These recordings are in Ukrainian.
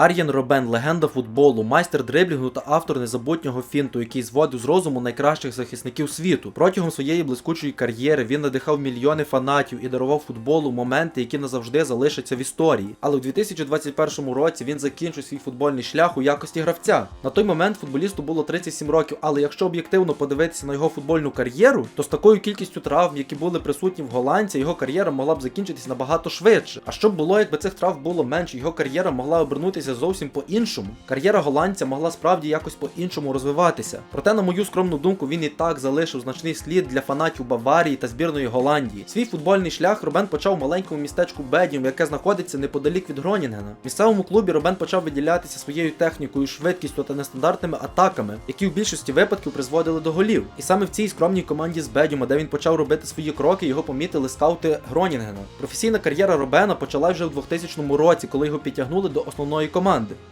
Ар'єн Робен, легенда футболу, майстер дриблінгу та автор незабутнього фінту, який зводив з розуму найкращих захисників світу. Протягом своєї блискучої кар'єри він надихав мільйони фанатів і дарував футболу моменти, які назавжди залишаться в історії. Але у 2021 році він закінчив свій футбольний шлях у якості гравця. На той момент футболісту було 37 років, але якщо об'єктивно подивитися на його футбольну кар'єру, то з такою кількістю травм, які були присутні в голландці, його кар'єра могла б закінчитись набагато швидше. А що б було, якби цих трав було менше, його кар'єра могла обернутися зовсім по-іншому. Кар'єра голландця могла справді якось по-іншому розвиватися. Проте, на мою скромну думку, він і так залишив значний слід для фанатів Баварії та збірної Голландії. Свій футбольний шлях Робен почав в маленькому містечку Бедіум, яке знаходиться неподалік від Гронінгена. В місцевому клубі Робен почав виділятися своєю технікою, швидкістю та нестандартними атаками, які в більшості випадків призводили до голів. І саме в цій скромній команді з Бедіума, де він почав робити свої кроки, його помітили скаути Гронінгена. Професійна кар'єра Робена почала вже в 2000 році, коли його підтягнули до основної команди.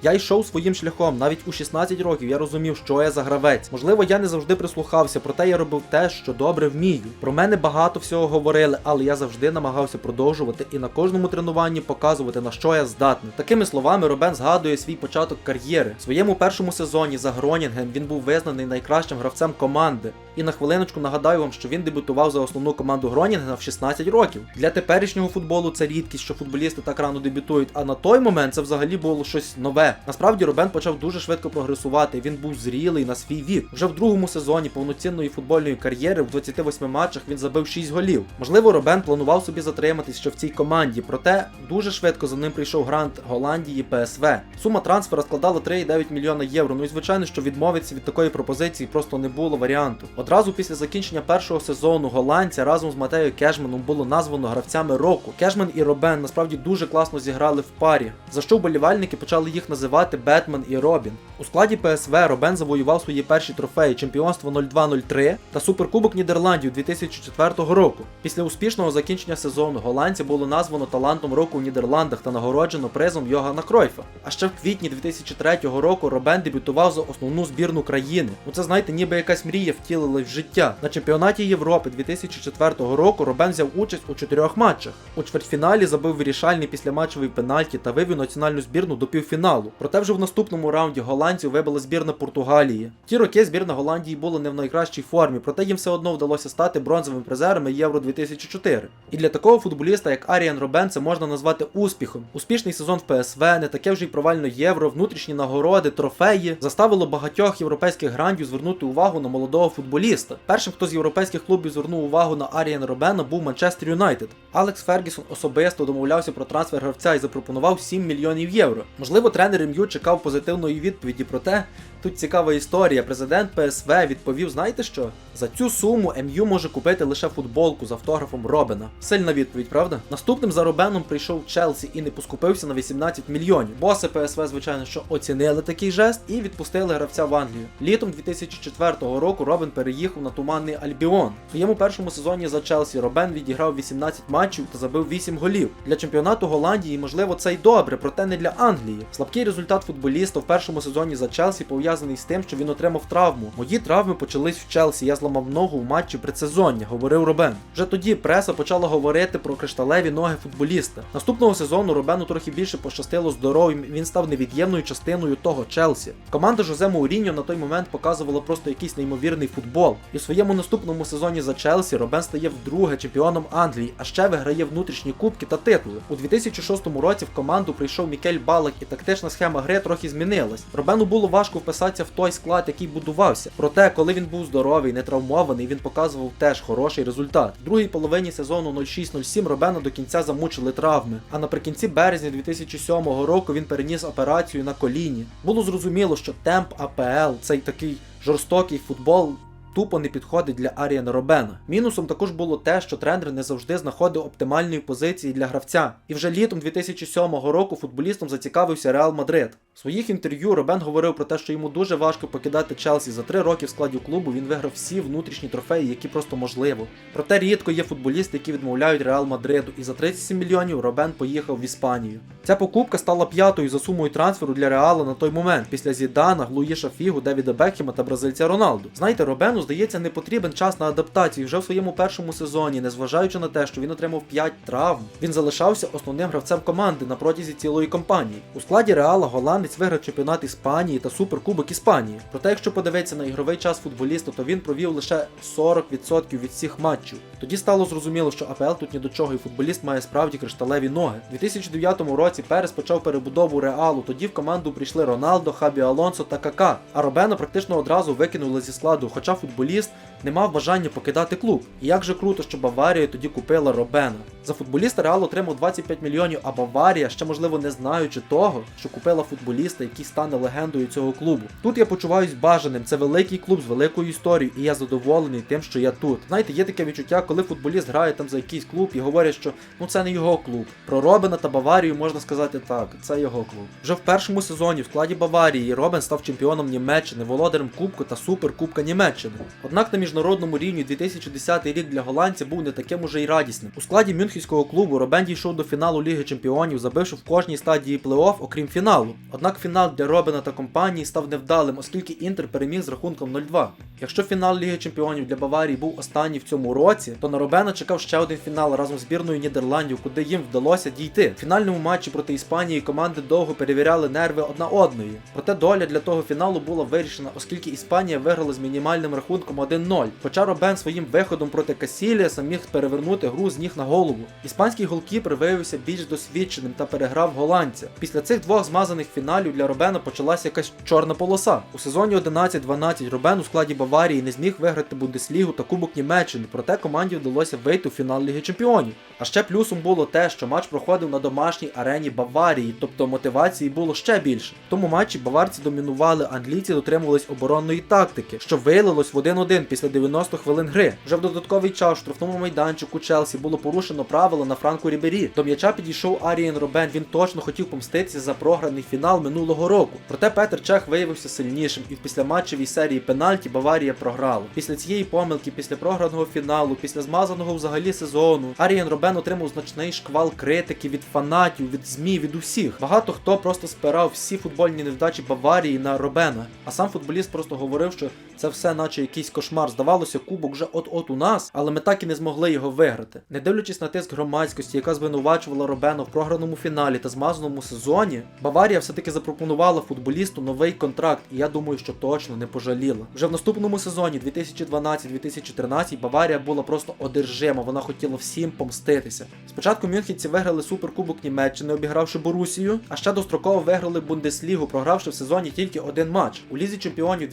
Я йшов своїм шляхом, навіть у 16 років я розумів, що я за гравець. Можливо, я не завжди прислухався, проте я робив те, що добре вмію. Про мене багато всього говорили, але я завжди намагався продовжувати і на кожному тренуванні показувати на що я здатний. Такими словами Робен згадує свій початок кар'єри. В своєму першому сезоні за Гронінген він був визнаний найкращим гравцем команди. І на хвилиночку нагадаю вам, що він дебютував за основну команду Гронінгена в 16 років. Для теперішнього футболу це рідкість, що футболісти так рано дебютують, а на той момент це взагалі було щось нове. Насправді Робен почав дуже швидко прогресувати. Він був зрілий на свій вік. Вже в другому сезоні повноцінної футбольної кар'єри в 28 матчах він забив 6 голів. Можливо, Робен планував собі затриматись ще в цій команді, проте дуже швидко за ним прийшов грант Голландії ПСВ. Сума трансфера складала 3,9 мільйона євро. Ну і звичайно, що відмовитися від такої пропозиції просто не було варіанту. Одразу після закінчення першого сезону голландця разом з Матею Кежманом було названо гравцями року. Кежман і Робен насправді дуже класно зіграли в парі, за що вболівальники почали їх називати Бетмен і Робін. У складі ПСВ Робен завоював свої перші трофеї чемпіонство 02-03 та Суперкубок Нідерландів 2004 року. Після успішного закінчення сезону голландця було названо талантом року в Нідерландах та нагороджено призом Йогана Кройфа. А ще в квітні 2003 року Робен дебютував за основну збірну країни. Ну це знаєте, ніби якась мрія втілилась в життя. На чемпіонаті Європи 2004 року Робен взяв участь у чотирьох матчах. У чвертьфіналі забив вирішальний післяматчевий пенальті та вивів національну збірну до півфіналу. Проте вже в наступному раунді голландців вибила збірна Португалії. Ті роки збірна Голландії була не в найкращій формі, проте їм все одно вдалося стати бронзовими призерами Євро 2004. І для такого футболіста, як Аріан Робен, це можна назвати успіхом. Успішний сезон в ПСВ, не таке вже й провальне євро, внутрішні нагороди, трофеї заставило багатьох європейських грандів звернути увагу на молодого футболіста. Першим, хто з європейських клубів звернув увагу на Аріан Робена, був Манчестер Юнайтед. Алекс Фергісон особисто домовлявся про трансфер гравця і запропонував 7 мільйонів євро. Можливо, тренер МЮ чекав позитивної відповіді, проте тут цікава історія. Президент ПСВ відповів: знаєте що? За цю суму МЮ може купити лише футболку з автографом Робена. Сильна відповідь, правда? Наступним за Робеном прийшов Челсі і не поскупився на 18 мільйонів. Боси ПСВ, звичайно, що оцінили такий жест і відпустили гравця в Англію. Літом 2004 року Робен переїхав на туманний Альбіон. В своєму першому сезоні за Челсі Робен відіграв 18 матчів та забив 8 голів. Для чемпіонату Голландії, можливо, це й добре, проте не для Англії. Слабкий результат футболіста в першому сезоні за Челсі пов'язаний з тим, що він отримав травму. Мої травми почались в Челсі. Я зламав ногу в матчі предсезоння, говорив Робен. Вже тоді преса почала говорити про кришталеві ноги футболіста. Наступного сезону Робену трохи більше пощастило здоров'ям. Він став невід'ємною частиною того Челсі. Команда Жозе Мауріньо на той момент показувала просто якийсь неймовірний футбол. І в своєму наступному сезоні за Челсі Робен стає вдруге чемпіоном Англії, а ще виграє внутрішні кубки та титули. У 2006 році в команду прийшов Мікель Балак, і тактична схема гри трохи змінилась. Робену було важко вписатися в той склад, який будувався. Проте, коли він був здоровий, не травмований, він показував теж хороший результат. В другій половині сезону 06-07 Робена до кінця замучили травми. А наприкінці березня 2007 року він переніс операцію на коліні. Було зрозуміло, що темп АПЛ, цей такий жорстокий футбол. Тупо не підходить для Аріана Робена. Мінусом також було те, що тренер не завжди знаходив оптимальної позиції для гравця. І вже літом 2007 року футболістом зацікавився Реал Мадрид. В своїх інтерв'ю Робен говорив про те, що йому дуже важко покидати Челсі. За три роки в складі клубу він виграв всі внутрішні трофеї, які просто можливо. Проте рідко є футболісти, які відмовляють Реал Мадриду, і за 37 мільйонів Робен поїхав в Іспанію. Ця покупка стала п'ятою за сумою трансферу для Реала на той момент, після Зідана, Глуїша Фігу, Девіда Бекхема та бразильця Роналду. Знаєте, Робену здається не потрібен час на адаптацію вже в своєму першому сезоні, незважаючи на те, що він отримав 5 травм. Він залишався основним гравцем команди на протязі цілої кампанії. У складі Реала голландець виграв чемпіонат Іспанії та Суперкубок Іспанії. Проте, якщо подивитися на ігровий час футболіста, то він провів лише 40% від всіх матчів. Тоді стало зрозуміло, що АПЛ тут ні до чого, і футболіст має справді кришталеві ноги. У 2009 році Перес почав перебудову Реалу. Тоді в команду прийшли Роналдо, Хабі Алонсо та Кака. А Робена практично одразу викинули зі складу, хоча футболіст не мав бажання покидати клуб. І як же круто, що Баварія тоді купила Робена. За футболіста Реал отримав 25 мільйонів, а Баварія, ще можливо не знаючи того, що купила футболіста, який стане легендою цього клубу. Тут я почуваюсь бажаним. Це великий клуб з великою історією, і я задоволений тим, що я тут. Знаєте, є таке відчуття, коли футболіст грає там за якийсь клуб і говорять, що ну це не його клуб. Про Робена та Баварію можна сказати так, це його клуб. Вже в першому сезоні в складі Баварії Робен став чемпіоном Німеччини, володарем Кубку та Суперкубка Німеччини. Однак на міжнародному рівні 2010 рік для голландця був не таким уже й радісним. У складі мюнхенського клубу Робен дійшов до фіналу Ліги Чемпіонів, забивши в кожній стадії плей-офф, окрім фіналу. Однак фінал для Робена та компанії став невдалим, оскільки Інтер переміг з рахунком 0-2. Якщо фінал Ліги Чемпіонів для Баварії був останній в цьому році, то на Робена чекав ще один фінал разом з збірною Нідерландів, куди їм вдалося дійти. В фінальному матчі проти Іспанії команди довго перевіряли нерви одна одної. Проте доля для того фіналу була вирішена, оскільки Іспанія виграла з мінімальним рахунком 1-0. Хоча Робен своїм виходом проти Касіліаса міг перевернути гру з ніг на голову. Іспанський голкіпер виявився більш досвідченим та переграв голландця. Після цих двох змазаних фіналів для Робена почалася якась чорна полоса. У сезоні 11-12 Робен у складі Баварії не зміг виграти Бундеслігу та Кубок Німеччини, проте команді вдалося вийти у фінал Ліги Чемпіонів. А ще плюсом було те, що матч проходив на домашній арені Баварії, тобто мотивації було ще більше. В тому матчі баварці домінували, англійці дотримувались оборонної тактики, що вилилось в 1-1 після 90 хвилин гри. Вже в додатковий час в штрафному майданчику Челсі було порушено правила на Франку Рібері. До м'яча підійшов Арієн Робен. Він точно хотів помститися за програний фінал минулого року. Проте Петр Чех виявився сильнішим, і в післяматчевій серії пенальті Баварія програла. Після цієї помилки, після програного фіналу, після змазаного взагалі сезону, Арієн Робен отримав значний шквал критики від фанатів, від ЗМІ, від усіх. Багато хто просто спирав всі футбольні невдачі Баварії на Робена. А сам футболіст просто говорив, що це все, наче якийсь кошмар. Здавалося, кубок вже от-от у нас, але ми так і не змогли його виграти. Не дивлячись на тиск громадськості, яка звинувачувала Робена в програному фіналі та змазаному сезоні, Баварія все-таки запропонувала футболісту новий контракт, і я думаю, що точно не пожаліла. Вже в наступному сезоні 2012-2013 Баварія була просто одержима, вона хотіла всім помститися. Спочатку мюнхенці виграли суперкубок Німеччини, обігравши Борусію, а ще достроково виграли Бундеслігу, програвши в сезоні тільки один матч. У лізі чемпіонів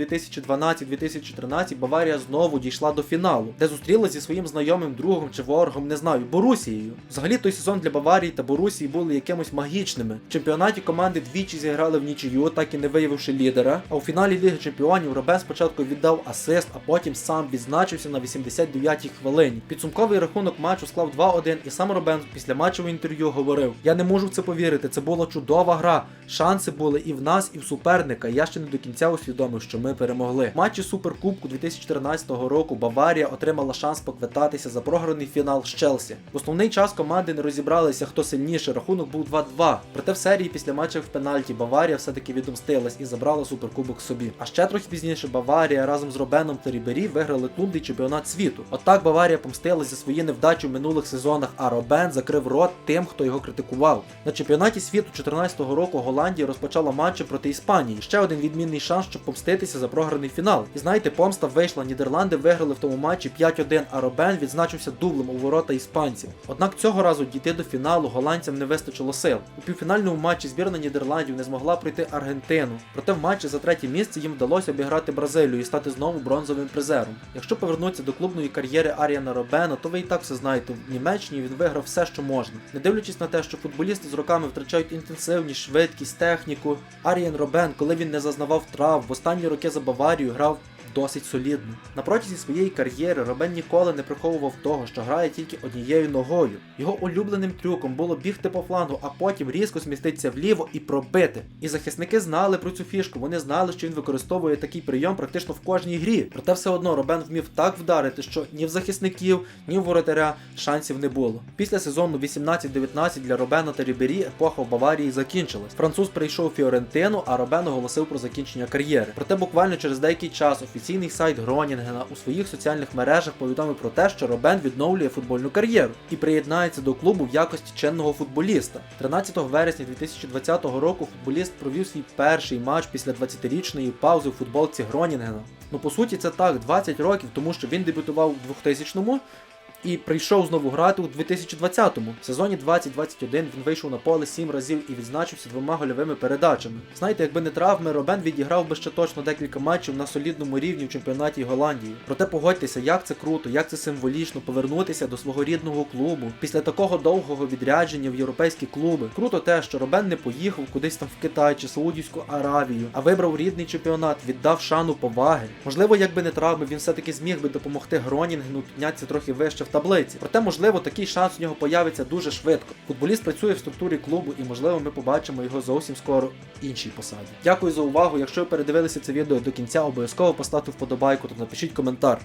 2012-2013 Баварія знову дійшла до фіналу, де зустрілася зі своїм знайомим другом чи ворогом, не знаю, Борусією. Взагалі той сезон для Баварії та Борусії були якимось магічними. В чемпіонаті команди двічі зіграли в нічию, так і не виявивши лідера. А у фіналі Ліги Чемпіонів Робен спочатку віддав асист, а потім сам відзначився на 89-й хвилині. Підсумковий рахунок матчу склав 2-1, і сам Робен після матчевого інтерв'ю говорив: Я не можу в це повірити. Це була чудова гра. Шанси були і в нас, і в суперника. Я ще не до кінця усвідомив, що ми перемогли. Матчі Суперкубку 2014 року Баварія отримала шанс поквитатися за програний фінал з Челсі. В основний час команди не розібралися, хто сильніше. Рахунок був 2-2. Проте в серії після матчів в пенальті Баварія все-таки відомстилась і забрала суперкубок собі. А ще трохи пізніше Баварія разом з Робеном та Рібері виграли клубний чемпіонат світу. Отак Баварія помстилась за свої невдачі в минулих сезонах, а Робен закрив рот тим, хто його критикував. На чемпіонаті світу 2014 року Голландія розпочала матчі проти Іспанії. Ще один відмінний шанс, щоб помститися за програний фінал. І знаєте, помста вийшла. Нідерланди виграли в тому матчі 5-1, а Робен відзначився дублем у ворота іспанців. Однак цього разу дійти до фіналу голландцям не вистачило сил. У півфінальному матчі збірна Нідерландів не змогла пройти Аргентину. Проте в матчі за третє місце їм вдалося обіграти Бразилію і стати знову бронзовим призером. Якщо повернутися до клубної кар'єри Аріана Робена, то ви і так все знаєте. В Німеччині він виграв все, що можна. Не дивлячись на те, що футболісти з роками втрачають інтенсивність, швидкість, техніку. Аріан Робен, коли він не зазнавав трав, в останні роки за Баварію грав досить солідно. На протязі своєї кар'єри Робен ніколи не приховував того, що грає тільки однією ногою. Його улюбленим трюком було бігти по флангу, а потім різко зміститися вліво і пробити. І захисники знали про цю фішку. Вони знали, що він використовує такий прийом практично в кожній грі. Проте все одно Робен вмів так вдарити, що ні в захисників, ні в воротаря шансів не було. Після сезону 18-19 для Робена та Рібері епоха в Баварії закінчилась. Француз прийшов у Фіорентину, а Робен оголосив про закінчення кар'єри. Проте буквально через деякий час офіційний сайт Гронінгена у своїх соціальних мережах повідомив про те, що Робен відновлює футбольну кар'єру і приєднається до клубу в якості чинного футболіста. 13 вересня 2020 року футболіст провів свій перший матч після 20-річної паузи у футболці Гронінгена. Ну по суті, це так, 20 років, тому що він дебютував у 2000-му, і прийшов знову грати у 2020-му. В сезоні 2021 він вийшов на поле 7 разів і відзначився двома гольовими передачами. Знаєте, якби не травми, Робен відіграв би ще точно декілька матчів на солідному рівні в чемпіонаті Голландії. Проте погодьтеся, як це круто, як це символічно повернутися до свого рідного клубу після такого довгого відрядження в європейські клуби. Круто те, що Робен не поїхав кудись там в Китай чи Саудівську Аравію, а вибрав рідний чемпіонат, віддав шану поваги. Можливо, якби не травми, він все-таки зміг би допомогти Гронінгену піднятися трохи вище в таблиці. Проте, можливо, такий шанс у нього появиться дуже швидко. Футболіст працює в структурі клубу, і можливо ми побачимо його зовсім скоро в іншій посаді. Дякую за увагу. Якщо ви передивилися це відео до кінця, обов'язково поставте вподобайку та напишіть коментар.